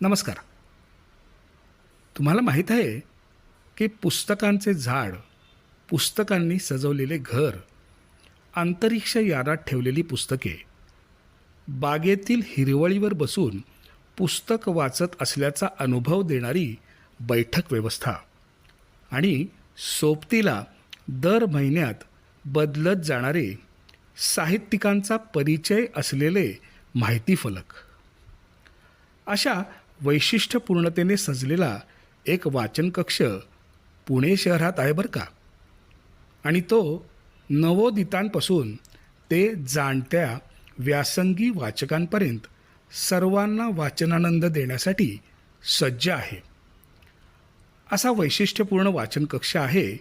नमस्कार. तुम्हाला माहीत आहे की पुस्तकांचे झाड पुस्तकांनी सजवलेले घर अंतरिक्ष यानात ठेवलेली पुस्तके बागेतील हिरवळीवर बसून पुस्तक वाचत असल्याचा अनुभव देणारी बैठक व्यवस्था आणि सोबतीला दर महिन्यात बदलत जाणारे साहित्यिकांचा परिचय असलेले माहिती फलक अशा वैशिष्ट्यपूर्णतेने सजलेला एक वाचन कक्ष पुणे शहरात आहे बरं का. आणि तो नवोदितांपासून ते जाणत्या व्यासंगी वाचकांपर्यंत सर्वांना वाचनानंद देण्यासाठी सज्ज आहे. असा वैशिष्ट्यपूर्ण वाचन कक्ष आहे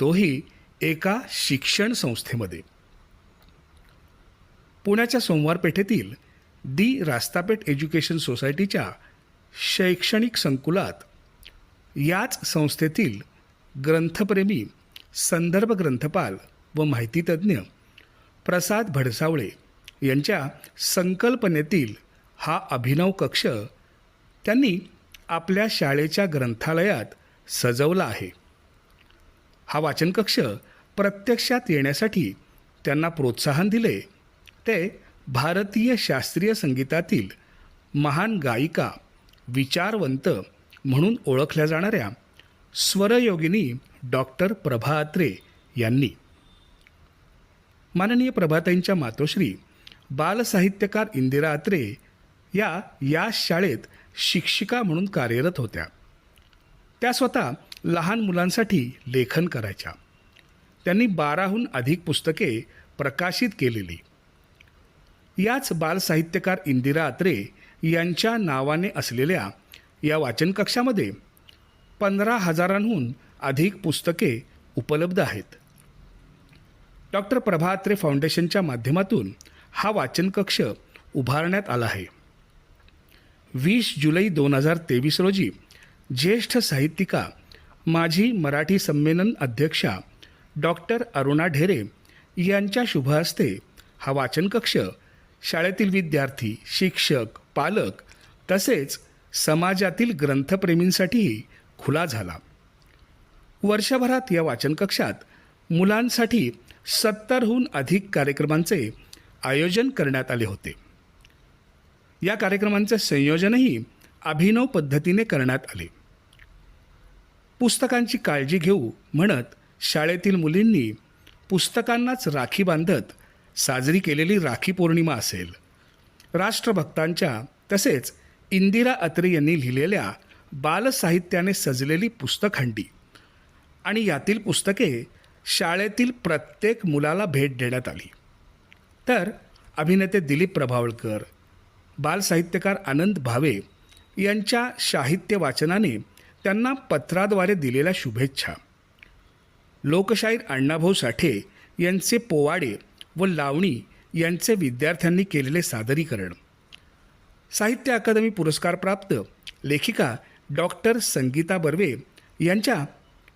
तोही एका शिक्षण संस्थेमध्ये. पुण्याच्या सोमवार पेठेतील दी रास्तापेठ एज्युकेशन सोसायटीच्या शैक्षणिक संकुलात याच संस्थेतील ग्रंथप्रेमी संदर्भ ग्रंथपाल व माहितीतज्ञ प्रसाद भडसावळे यांच्या संकल्पनेतील हा अभिनव कक्ष त्यांनी आपल्या शाळेच्या ग्रंथालयात सजवला आहे. हा वाचन कक्ष प्रत्यक्षात येण्यासाठी त्यांना प्रोत्साहन दिले. ते भारतीय शास्त्रीय संगीतातील महान गायिका विचारवंत म्हणून ओळखल्या जाणाऱ्या स्वरयोगिनी डॉक्टर प्रभा अत्रे यांनी. माननीय प्रभाताईंच्या मातोश्री बालसाहित्यकार इंदिरा अत्रे या या शाळेत शिक्षिका म्हणून कार्यरत होत्या. त्या स्वतः लहान मुलांसाठी लेखन करायच्या. त्यांनी बाराहून अधिक पुस्तके प्रकाशित केलेली. याच बालसाहित्यकार इंदिरा अत्रे यांच्या नावाने असलेल्या या वाचनकक्षामध्ये पंधरा हजारांहून अधिक पुस्तके उपलब्ध आहेत. डॉक्टर प्रभात्रे फाउंडेशनच्या माध्यमातून हा वाचनकक्ष उभारण्यात आला आहे. वीस जुलै दोन हजार तेवीस रोजी ज्येष्ठ साहित्यिका माझी मराठी संमेलन अध्यक्षा डॉक्टर अरुणा ढेरे यांच्या शुभ हस्ते हा वाचनकक्ष शाळेतील विद्यार्थी शिक्षक पालक तसेच समाजातील ग्रंथप्रेमींसाठीही खुला झाला. वर्षभरात या वाचन कक्षात मुलांसाठी सत्तरहून अधिक कार्यक्रमांचे आयोजन करण्यात आले होते. या कार्यक्रमांचे संयोजनही अभिनव पद्धतीने करण्यात आले. पुस्तकांची काळजी घेऊ म्हणत शाळेतील मुलींनी पुस्तकांनाच राखी बांधत साजरी केलेली राखी पौर्णिमा असेल. राष्ट्रभक्तांच्या तसेच इंदिरा अत्रे यांनी लिहिलेल्या बालसाहित्याने सजलेली पुस्तकहंडी आणि यातील पुस्तके शाळेतील प्रत्येक मुलाला भेट देण्यात आली. तर अभिनेते दिलीप प्रभावळकर बालसाहित्यकार आनंद भावे यांच्या साहित्य वाचनाने त्यांना पत्राद्वारे दिलेल्या शुभेच्छा. लोकशाहीर अण्णाभाऊ साठे यांचे पोवाडे व लावणी यांचे विद्यार्थ्यांनी केलेले सादरीकरण. साहित्य अकादमी पुरस्कारप्राप्त लेखिका डॉक्टर संगीता बर्वे यांच्या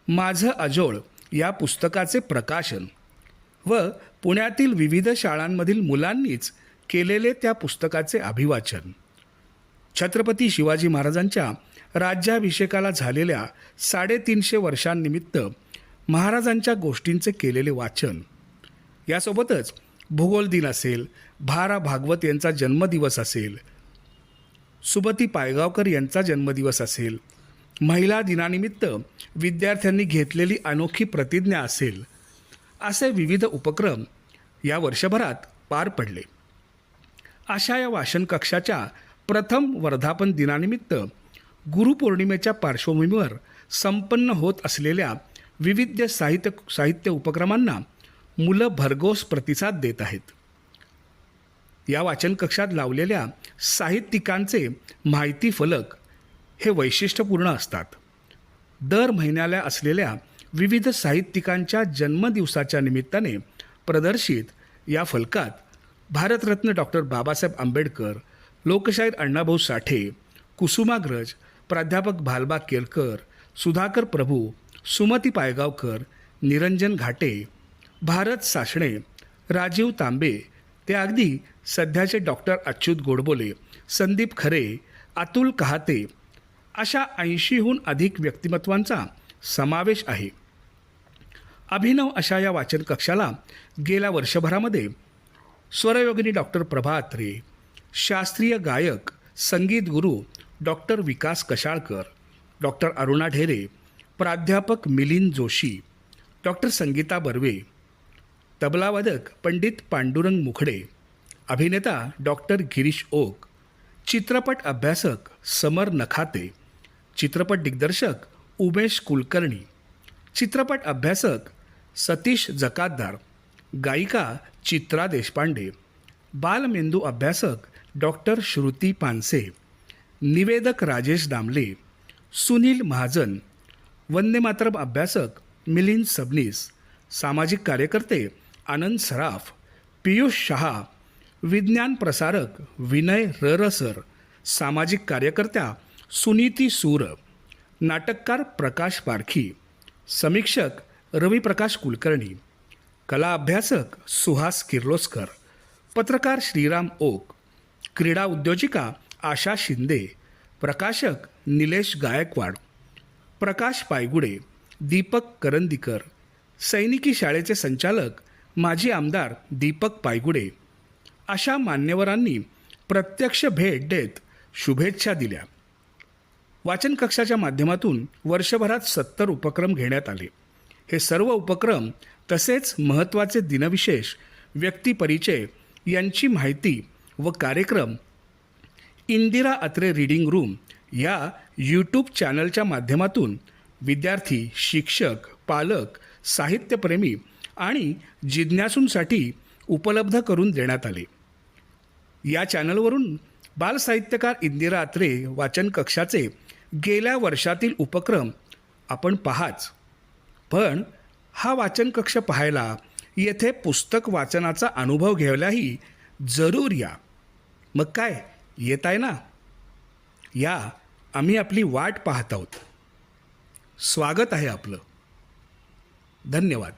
माझं अजोळ या पुस्तकाचे प्रकाशन व पुण्यातील विविध शाळांमधील मुलांनीच केलेले त्या पुस्तकाचे अभिवाचन. छत्रपती शिवाजी महाराजांच्या राज्याभिषेकाला झालेल्या साडेतीनशे वर्षांनिमित्त महाराजांच्या गोष्टींचे केलेले वाचन. यासोबतच भूगोल दिन असेल भारा भागवत यांचा जन्मदिवस असेल सुबती पायगावकर यांचा जन्मदिवस असेल महिला दिनानिमित्त विद्यार्थ्यांनी घेतलेली अनोखी प्रतिज्ञा असेल असे विविध उपक्रम या वर्षभरात पार पडले. अशा या वाचन कक्षाच्या प्रथम वर्धापन दिनानिमित्त गुरुपौर्णिमेच्या पार्श्वभूमीवर संपन्न होत असलेल्या विविध साहित्य साहित्य उपक्रमांना मुलं भरघोस प्रतिसाद देत आहेत. या वाचन कक्षात लावलेल्या साहित्यिकांचे माहिती फलक हे वैशिष्ट्यपूर्ण असतात. दर महिन्याला असलेल्या विविध साहित्यिकांच्या जन्मदिवसाच्या निमित्ताने प्रदर्शित या फलकात भारतरत्न डॉक्टर बाबासाहेब आंबेडकर लोकशाहीर अण्णाभाऊ साठे कुसुमाग्रज प्राध्यापक भालबा केलकर सुधाकर प्रभू सुमती पायगावकर निरंजन घाटे भारत सासणे राजीव तांबे ते अगदी सध्याचे डॉक्टर अच्युत गोडबोले संदीप खरे अतुल कहाते अशा ऐंशीहून अधिक व्यक्तिमत्वांचा समावेश आहे. अभिनव अशा या वाचन कक्षाला गेल्या वर्षभरामध्ये स्वरयोगिनी डॉक्टर प्रभा अत्रे शास्त्रीय गायक संगीत गुरू डॉक्टर विकास कशाळकर डॉक्टर अरुणा ढेरे प्राध्यापक मिलिंद जोशी डॉक्टर संगीता बर्वे तबलावादक पंडित पांडुरंग मुखडे अभिनेता डॉक्टर गिरीश ओक चित्रपट अभ्यासक समर नखाते चित्रपट दिग्दर्शक उमेश कुलकर्णी चित्रपट अभ्यासक सतीश जकातदार गायिका चित्रा देशपांडे बालमेंदू अभ्यासक डॉक्टर श्रुती पानसे निवेदक राजेश दामले सुनील महाजन वंदेमातरम अभ्यासक मिलिंद सबनीस सामाजिक कार्यकर्ते आनंद सराफ पियुष शहा विज्ञान प्रसारक विनय ररसर सामाजिक कार्यकर्त्या सुनीती सूर नाटककार प्रकाश पारखी समीक्षक रविप्रकाश कुलकर्णी कला अभ्यासक सुहास किर्लोस्कर पत्रकार श्रीराम ओक क्रीडा उद्योजिका आशा शिंदे प्रकाशक निलेश गायकवाड प्रकाश पायगुडे दीपक करंदीकर सैनिकी शाळेचे संचालक माजी आमदार दीपक पायगुडे अशा मान्यवरांनी प्रत्यक्ष भेट देत शुभेच्छा दिल्या. वाचन कक्षाच्या माध्यमातून वर्षभरात सत्तर उपक्रम घेण्यात आले. हे सर्व उपक्रम तसेच महत्त्वाचे दिनविशेष व्यक्तिपरिचय यांची माहिती व कार्यक्रम इंदिरा अत्रे रीडिंग रूम या यूट्यूब चॅनलच्या माध्यमातून विद्यार्थी शिक्षक पालक साहित्यप्रेमी आणि जिज्ञासूंसाठी उपलब्ध करून देण्यात आले. या चॅनलवरून बालसाहित्यकार इंदिरा अत्रे वाचन कक्षाचे गेल्या वर्षातील उपक्रम आपण पहाच. पण हा वाचन कक्ष पाहायला येथे पुस्तक वाचनाचा अनुभव घ्यायलाही जरूर या. मग काय येत आहे ना? या आम्ही आपली वाट पाहत आहोत. स्वागत आहे आपलं. धन्यवाद.